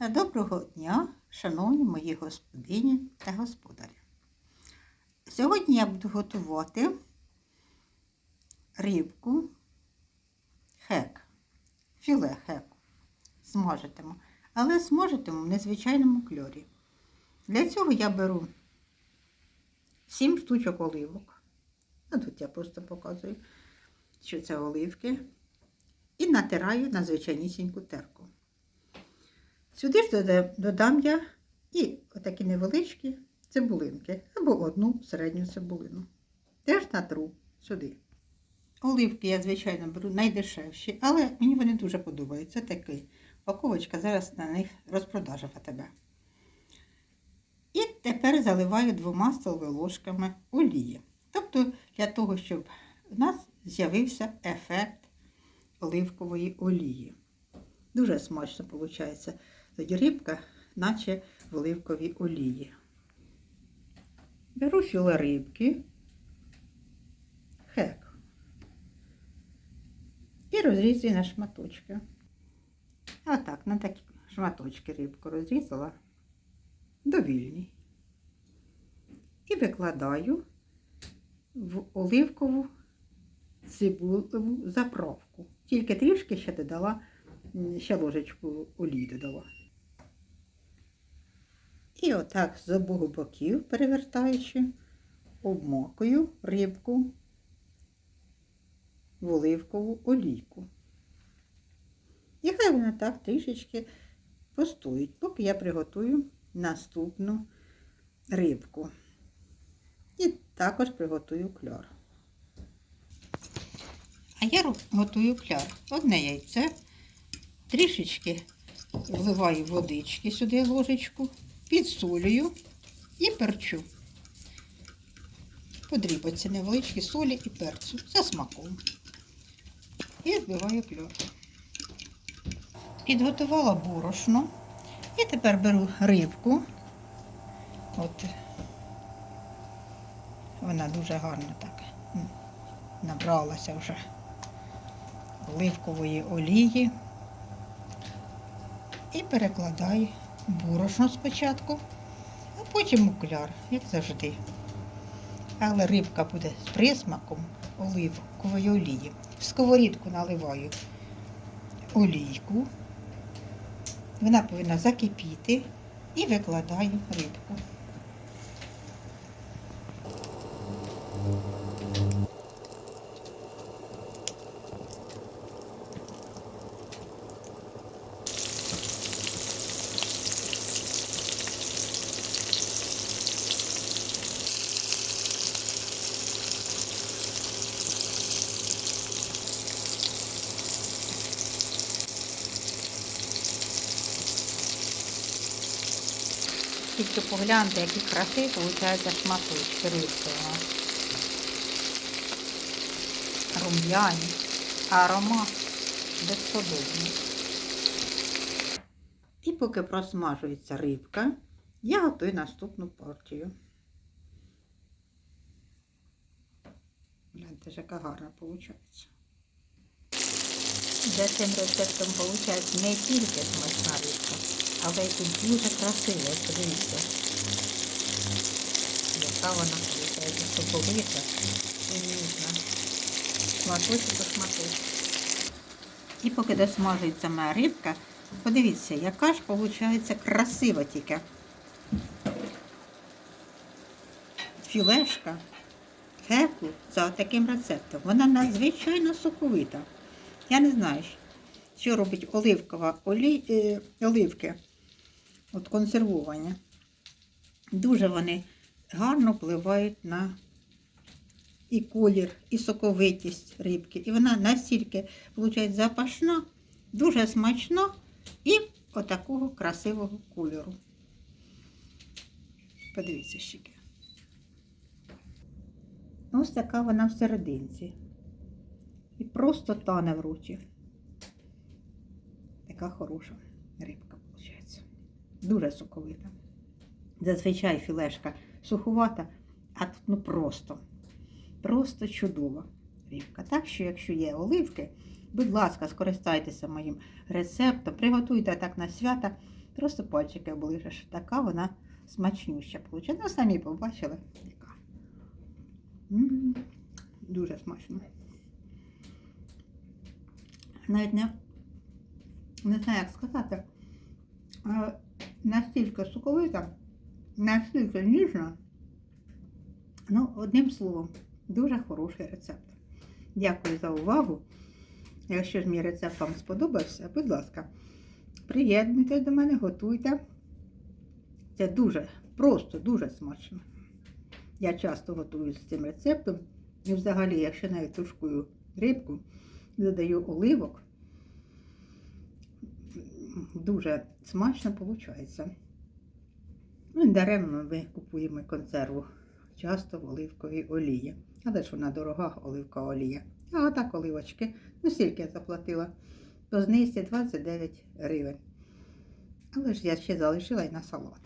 Доброго дня, шановні мої господині та господарі. Сьогодні я буду готувати рибку хек, філе хеку. Смажитиму, але смажитиму в незвичайному кльорі. Для цього я беру 7 штучок оливок. Ну, тут я просто показую, що це оливки. І натираю на звичайнісіньку терку. Сюди ж дода- додам я і отакі невеличкі цибулинки або одну середню цибулину. Теж натру сюди. Оливки я, звичайно, беру найдешевші, але мені вони дуже подобаються. Такий упаковочка зараз на них розпродажа в І тепер заливаю двома столовими ложками олії. Тобто для того, щоб у нас з'явився ефект оливкової олії. Дуже смачно виходить. Тоді рибка, наче в оливковій олії. Беру філе рибки, хек. І розрізую на шматочки. Отак, на такі шматочки рибку розрізала довільні. І викладаю в оливкову цибулеву заправку. Тільки трішки ще додала, ще ложечку олії додала. І отак з обох боків, перевертаючи, обмокую рибку в оливкову олійку. І хай вона так трішечки постоїть, поки я приготую наступну рибку. І також приготую кляр. А я готую кляр. Одне яйце, трішечки вливаю водички сюди ложечку, підсолюю і перчу. Подрібаться невеличкі солі і перцю за смаком. І збиваю кляр. Підготувала борошно. І тепер беру рибку. От вона дуже гарно так набралася вже оливкової олії. І перекладаю борошно спочатку, а потім окуляр, як завжди. Але рибка буде з присмаком оливкової олії. В сковорідку наливаю олійку. Вона повинна закипіти і викладаю рибку. Тільки погляньте, які краси виходять шматочки рибки. Рум'яні, аромат безподобний. І поки просмажується рибка, я готую наступну партію. Гляньте, яка гарна виходить. За цим рецептом виходить не тільки смачна рибка, але й дуже красива. Ось Подивіться, яка вона виходить соковита і ніжна. Шматочок шматочку. І поки досмажується моя рибка, подивіться, яка ж виходить красива тільки. Філешка хеку за таким рецептом. Вона надзвичайно соковита. Я не знаю, що робить оливкова олій, е, оливки, от консервування. Дуже вони гарно впливають на і колір, і соковитість рибки. І вона настільки, виходить, запашна, дуже смачна і отакого красивого кольору. Подивіться щеки. Ось така вона. І просто тане в роті. Така хороша рибка, виходить. Дуже соковита. Зазвичай філешка суховата, а тут ну просто, просто чудова рибка. Так що, якщо є оливки, будь ласка, скористайтеся моїм рецептом, приготуйте так на свята Просто пальчики оближеш. Така вона смачнюща получить. Ну, самі побачили. Яка. Дуже смачно. Навіть не, не знаю, як сказати. Настільки соковита, настільки ніжна. Ну, одним словом, дуже хороший рецепт. Дякую за увагу. Якщо ж мій рецепт вам сподобався, будь ласка, приєднуйтесь до мене, готуйте. Це дуже, просто дуже смачно. Я часто готую з цим рецептом. І взагалі, якщо навіть тушкую рибку, додаю оливок, дуже смачно виходить. Ну, даремно ми купуємо консерву часто в оливковій олії. Але ж вона дорога оливкова олія. А так оливочки. Ну, скільки я заплатила? По знизці 29 гривень. Але ж я ще залишила і на салат.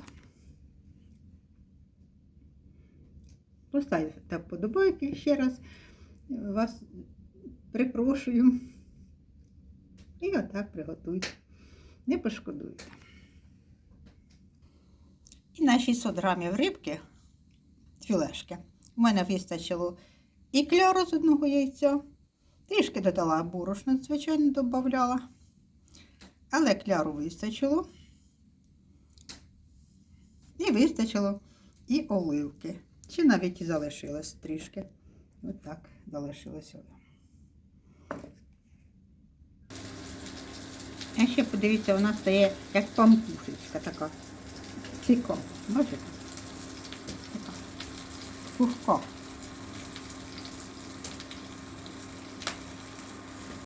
Поставте вподобайки ще раз. Вас припрошую. І отак приготуйте. Не пошкодуйте. І на 600 грамів рибки, філешки, у мене вистачило і кляру з одного яйця. Трішки додала борошна, звичайно, додавала. Але кляру вистачило. І вистачило і оливки. Чи навіть і залишилось трішки. Ось так залишилося. А ще подивіться, вона стає як пампушечка така. Цікаво. Бачите? Така.